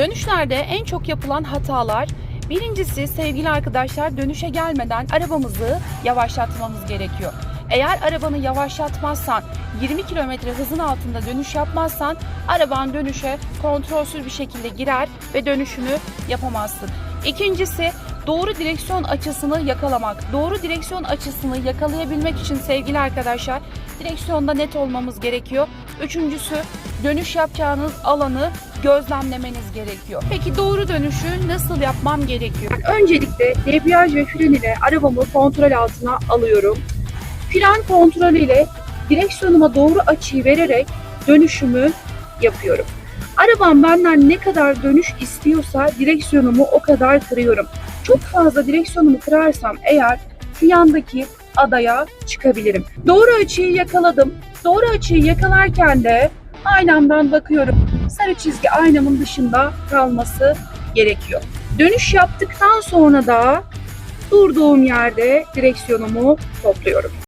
Dönüşlerde en çok yapılan hatalar birincisi sevgili arkadaşlar dönüşe gelmeden arabamızı yavaşlatmamız gerekiyor. Eğer arabanı yavaşlatmazsan 20 kilometre hızın altında dönüş yapmazsan araban dönüşe kontrolsüz bir şekilde girer ve dönüşünü yapamazsın. İkincisi doğru direksiyon açısını yakalamak. Doğru direksiyon açısını yakalayabilmek için sevgili arkadaşlar direksiyonda net olmamız gerekiyor. Üçüncüsü dönüş yapacağınız alanı gözlemlemeniz gerekiyor. Peki doğru dönüşü nasıl yapmam gerekiyor? Öncelikle debriyaj ve fren ile arabamı kontrol altına alıyorum. Fren kontrolü ile direksiyonuma doğru açıyı vererek dönüşümü yapıyorum. Arabam benden ne kadar dönüş istiyorsa direksiyonumu o kadar kırıyorum. Çok fazla direksiyonumu kırarsam eğer şu adaya çıkabilirim. Doğru açıyı yakaladım. Doğru açıyı yakalarken de aynamdan bakıyorum. Sarı çizgi aynamın dışında kalması gerekiyor. Dönüş yaptıktan sonra da durduğum yerde direksiyonumu topluyorum.